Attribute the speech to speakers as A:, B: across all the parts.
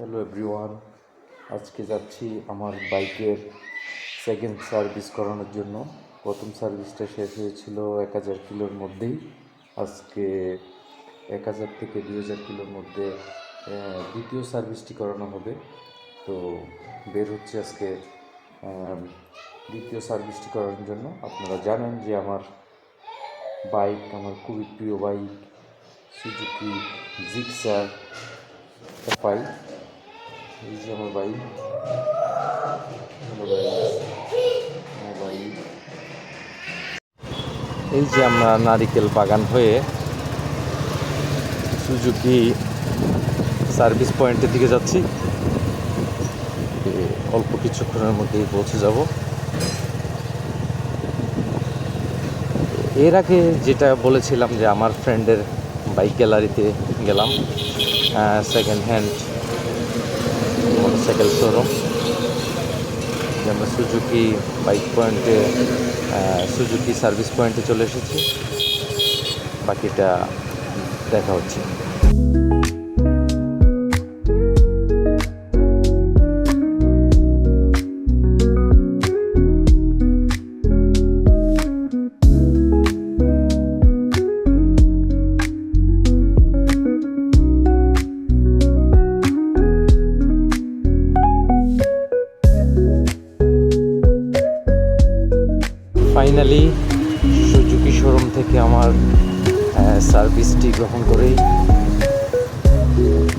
A: Hello everyone আজকে যাচ্ছি আমার বাইকের সেকেন্ড সার্ভিস করানোর জন্য। প্রথম সার্ভিসটা শেষ হয়েছিল এক হাজার কিলোর মধ্যেই। আজকে এক হাজার থেকে দুই হাজার কিলোর মধ্যে দ্বিতীয় সার্ভিসটি করানো হবে। তো বের হচ্ছে আজকে দ্বিতীয় সার্ভিসটি করানোর জন্য। আপনারা জানেন যে আমার বাইক, আমার খুবই প্রিয় বাইক সুজুকি জিক্সার এফআই এই যে আমার বাইক এই যে আমরা নারিকেল বাগান হয়ে সুজুকি সার্ভিস পয়েন্টের দিকে যাচ্ছি। অল্প কিছুক্ষণের মধ্যেই পৌঁছে যাব। এর আগে যেটা বলেছিলাম যে আমার ফ্রেন্ডের বাইক গ্যালারিতে গেলাম। সেকেন্ড হ্যান্ড মোটরসাইকেল শোরুম আমরা সুজুকি বাইক পয়েন্টে সুজুকি সার্ভিস পয়েন্টে চলে এসেছি। বাকিটা দেখা হচ্ছে। আমার সার্ভিসটি গ্রহণ করেই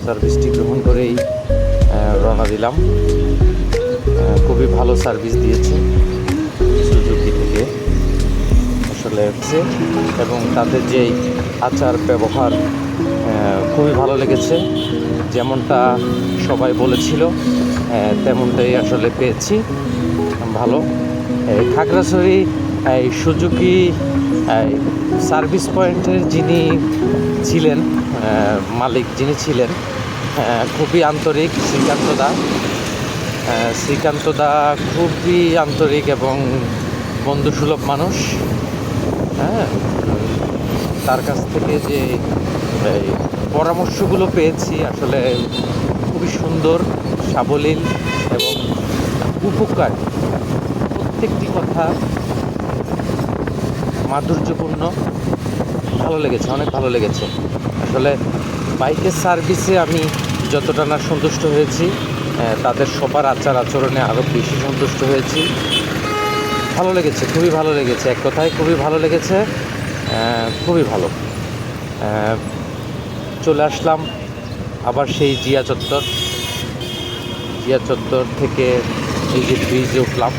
A: সার্ভিসটি গ্রহণ করেই রওনা দিলাম। খুবই ভালো সার্ভিস দিয়েছে সুজুকি থেকে। আসলে এবং তাদের যেই আচার ব্যবহার খুবই ভালো লেগেছে। যেমনটা সবাই বলেছিল তেমনটাই আসলে পেয়েছি। ভালো। খাগড়াছড়ি, এই সুজুকি সার্ভিস পয়েন্টের যিনি ছিলেন মালিক যিনি ছিলেন খুবই আন্তরিক শ্রীকান্ত দা। শ্রীকান্ত দা খুবই আন্তরিক এবং বন্ধুসুলভ মানুষ। হ্যাঁ তার কাছ থেকে যে পরামর্শগুলো পেয়েছি, আসলে খুবই সুন্দর, সাবলীল এবং উপকার। প্রত্যেকটি কথা মাধুর্যপূর্ণ। ভালো লেগেছে, অনেক ভালো লেগেছে। আসলে বাইকের সার্ভিসে আমি যতটা না সন্তুষ্ট হয়েছি তাদের সবার আচার আচরণে আরও বেশি সন্তুষ্ট হয়েছি। ভালো লেগেছে, খুবই ভালো লেগেছে, এক কথায় খুবই ভালো লেগেছে খুবই ভালো। চলে আসলাম আবার সেই জিয়া চত্বর। জিয়া চত্বর থেকে এই যে ব্রিজে উঠলাম।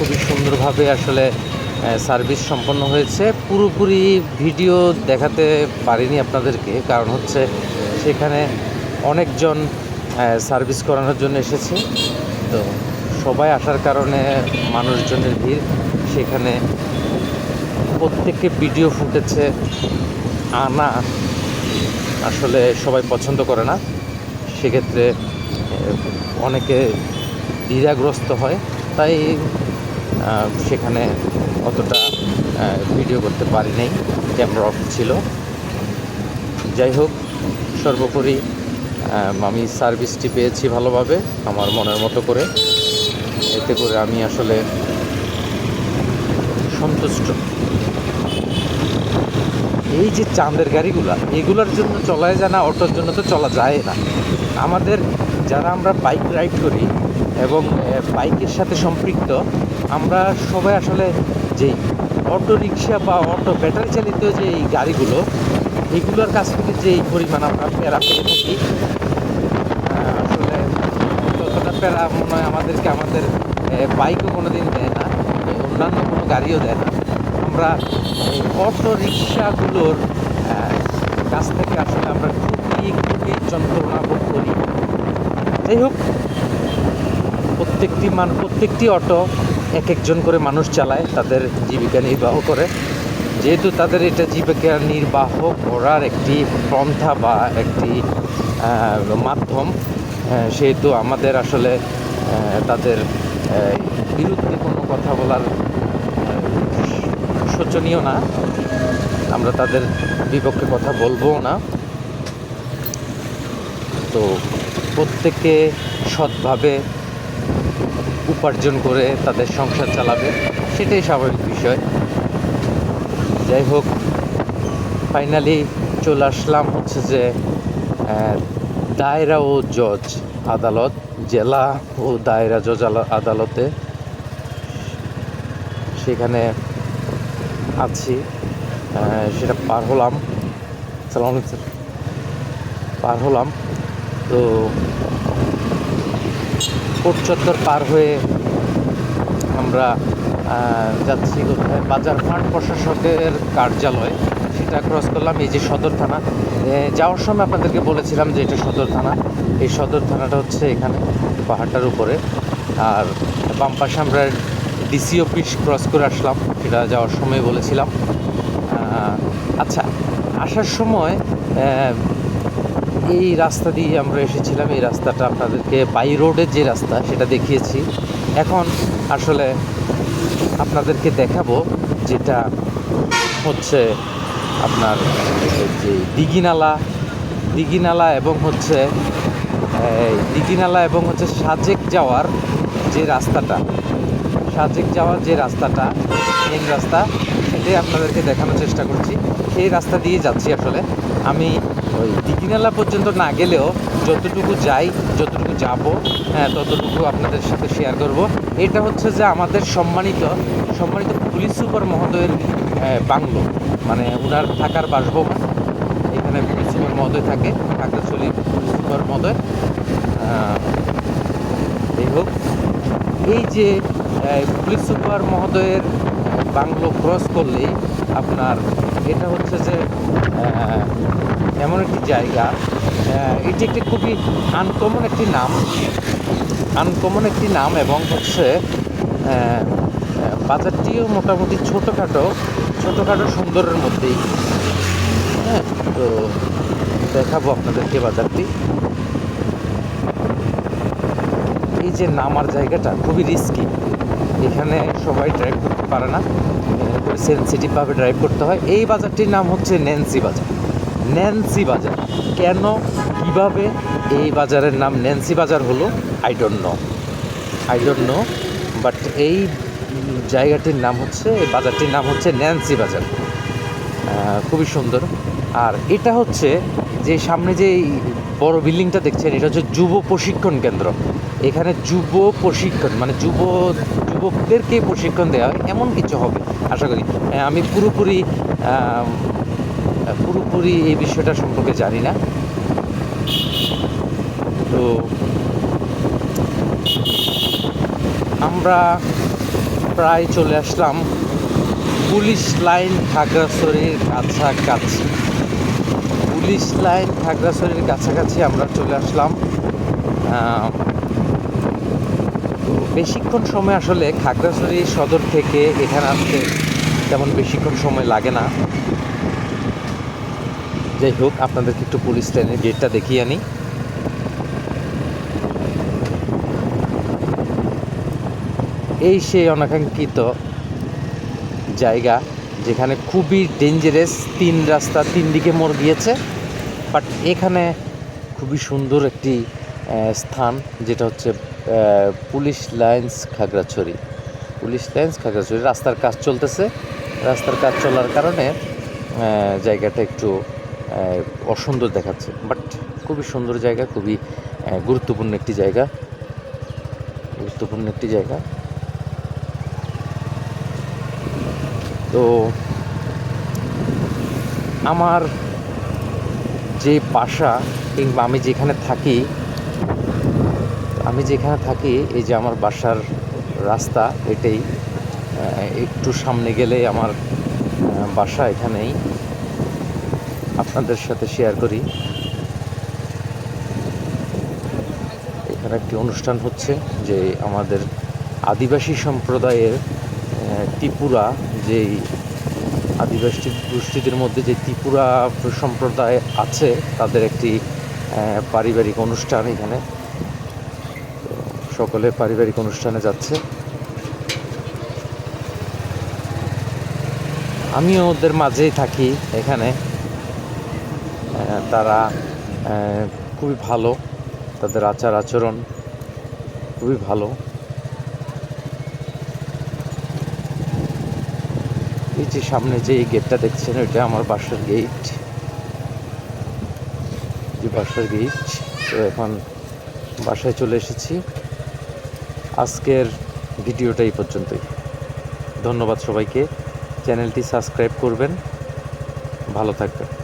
A: খুবই সুন্দরভাবে আসলে সার্ভিস সম্পন্ন হয়েছে। পুরোপুরি ভিডিও দেখাতে পারিনি আপনাদেরকে, কারণ হচ্ছে সেখানে অনেকজন সার্ভিস করানোর জন্য এসেছে। তো সবাই আসার কারণে মানুষজনের ভিড়। সেখানে প্রত্যেককে ভিডিও ফুটেছে আনা আসলে সবাই পছন্দ করে না। সেক্ষেত্রে অনেকে দ্বিধাগ্রস্ত হয়। তাই সেখানে অতটা ভিডিও করতে পারি নাই ক্যামেরা অফ ছিল। যাই হোক, সর্বোপরি আমি সার্ভিসটি পেয়েছি ভালোভাবে, আমার মনের মতো করে। এতে করে আমি আসলে সন্তুষ্ট। এই যে চাঁদের গাড়িগুলো, এগুলোর জন্য চলাই যায় না, অটোর জন্য তো চলা যায় না। আমাদের, যারা আমরা বাইক রাইড করি এবং বাইকের সাথে সম্পৃক্ত আমরা সবাই আসলে যেই অটো রিক্সা বা অটো ব্যাটারি চালিত যে এই গাড়িগুলো, এগুলোর কাছ থেকে যে পরিমাণ আমরা প্যারা পেয়ে থাকি আসলে ততটা প্যারা মনে হয় আমাদেরকে আমাদের বাইকও কোনো দিন দেয় না, অন্যান্য কোনো গাড়িও দেয় না। আমরা অটো রিক্সাগুলোর কাছ থেকে আসলে আমরা খুবই খুবই যন্ত্রণা বোধ করি। যাই হোক, প্রত্যেকটি মান, প্রত্যেকটি অটো এক একজন করে মানুষ চালায় তাদের জীবিকা নির্বাহ করে। যেহেতু তাদের এটা জীবিকা নির্বাহ করার একটি পন্থা বা একটি মাধ্যম সেহেতু আমাদের আসলে তাদের বিরুদ্ধে কোনো কথা বলার শোচনীয় না। আমরা তাদের বিপক্ষে কথা বলব না। তো প্রত্যেকে সৎভাবে উপার্জন করে তাদের সংসার চালাবে, সেটাই স্বাভাবিক বিষয়। যাই হোক ফাইনালি চলে আসলাম হচ্ছে যে দায়রা ও জজ আদালত, জেলা ও দায়রা জজ আদালতে। সেখানে আছি সেটা পার হলাম। সালাম পার হলাম। তো কোট চত্বর পার হয়ে আমরা যাচ্ছি কোথায়? বাজার ফান্ড প্রশাসকের কার্যালয়। সেটা ক্রস করলাম, এই যে সদর থানা। যাওয়ার সময় আপনাদেরকে বলেছিলাম যে এটা সদর থানা। এই সদর থানাটা হচ্ছে এখানে, পাহাড়টার উপরে। আর বাম পাশে আমরা ডিসি অফিস ক্রস করে আসলাম। সেটা যাওয়ার সময় বলেছিলাম। আচ্ছা আসার সময় এই রাস্তা দিয়ে আমরা এসেছিলাম। এই রাস্তাটা আপনাদেরকে বাই রোডের যে রাস্তা, সেটা দেখিয়েছি। এখন আসলে আপনাদেরকে দেখাবো যেটা হচ্ছে আপনার যে দিঘিনালা। দিঘিনালা এবং হচ্ছে দিঘিনালা এবং হচ্ছে সাজেক যাওয়ার যে রাস্তাটা, সাজেক যাওয়ার যে রাস্তাটা মেন রাস্তা, সেটাই আপনাদেরকে দেখানোর চেষ্টা করছি। সেই রাস্তা দিয়ে যাচ্ছি আসলে। আমি ওই দিঘিনালা পর্যন্ত না গেলেও যতটুকু যাই, যতটুকু যাব হ্যাঁ ততটুকু আপনাদের সাথে শেয়ার করব। এটা হচ্ছে যে আমাদের সম্মানিত সম্মানিত পুলিশ সুপার মহোদয়ের বাংলো। মানে ওনার থাকার বাসভবন। এখানে পুলিশ সুপার মহোদয় থাকে, খাগড়াছড়ি পুলিশ সুপার মহোদয়। যাই হোক, এই যে পুলিশ সুপার মহোদয়ের বাংলো ক্রস করলেই আপনার এটা হচ্ছে যে এমন একটি জায়গা এটি একটি খুবই আনকমন একটি নাম আনকমন একটি নাম এবং হচ্ছে বাজারটিও মোটামুটি ছোটোখাটো ছোটোখাটো সুন্দরের মধ্যেই। হ্যাঁ তো দেখাবো আপনাদেরকে বাজারটি। এই যে নামার জায়গাটা খুবই রিস্কি এখানে সবাই ড্রাইভ করতে পারে না। খুবই সেন্সিটিভভাবে ড্রাইভ করতে হয়। এই বাজারটির নাম হচ্ছে ন্যান্সি বাজার। ন্যান্সি বাজার। কেন, কীভাবে এই বাজারের নাম ন্যান্সি বাজার হলো I don't know I don't know but এই জায়গাটির নাম হচ্ছে, এই বাজারটির নাম হচ্ছে ন্যান্সি বাজার। খুবই সুন্দর। আর এটা হচ্ছে যে সামনে যে বড় বিল্ডিংটা দেখছেন, এটা হচ্ছে যুব প্রশিক্ষণ কেন্দ্র। এখানে যুব প্রশিক্ষণ মানে যুব যুবকদেরকে প্রশিক্ষণ দেওয়া হয়, এমন কিছু হবে। আশা করি আমি পুরোপুরি পুরোপুরি এই বিষয়টা সম্পর্কে জানি না। তো আমরা প্রায় চলে আসলাম পুলিশ লাইন খাগড়াছড়ির কাছাকাছি। পুলিশ লাইন খাগড়াছড়ির কাছাকাছি আমরা চলে আসলাম বেশিক্ষণ সময় আসলে খাগড়াছড়ি সদর থেকে এখানে আসতে তেমন বেশিক্ষণ সময় লাগে না। যাই হোক, আপনাদেরকে একটু পুলিশ লাইনের গেটটা দেখিয়ে আনি। এই সেই অনাকাঙ্ক্ষিত জায়গা যেখানে খুবই ডেঞ্জারাস তিন রাস্তা তিন দিকে মোড় গিয়েছে বাট এখানে খুবই সুন্দর একটি স্থান যেটা হচ্ছে police lines Khagrachari. Police lines Khagrachari, রাস্তার কাজ চলতেছে। রাস্তার কাজ চলার কারণে জায়গাটা একটু অসুন্দর দেখাচ্ছে। বাট খুবই সুন্দর জায়গা, খুবই গুরুত্বপূর্ণ একটি জায়গা। গুরুত্বপূর্ণ একটি জায়গা। তো, আমার যে বাসা কিংবা আমি যেখানে থাকি আমি যেখানে থাকি, এই যে আমার বাসার রাস্তা, এটাই একটু সামনে গেলে আমার বাসা এখানেই। আপনাদের সাথে শেয়ার করি। এখানে একটি অনুষ্ঠান হচ্ছে যে আমাদের আদিবাসী সম্প্রদায়ের ত্রিপুরা, যেই আদিবাসী গোষ্ঠীদের মধ্যে যে ত্রিপুরা সম্প্রদায় আছে, তাদের একটি পারিবারিক অনুষ্ঠান এখানে। সকলে পারিবারিক অনুষ্ঠানে যাচ্ছে। আমিও ওদের মাঝেই থাকি এখানে। তারা খুবই ভালো। তাদের আচার আচরণ খুবই ভালো। এই যে সামনে যে এই গেটটা দেখছেন, ওইটা আমার বাসার গেট যে বাসার গেট তো এখন বাসায় চলে এসেছি। আজকের ভিডিওটা এই পর্যন্তই। ধন্যবাদ সবাইকে। চ্যানেলটি সাবস্ক্রাইব করবেন। ভালো থাকবেন।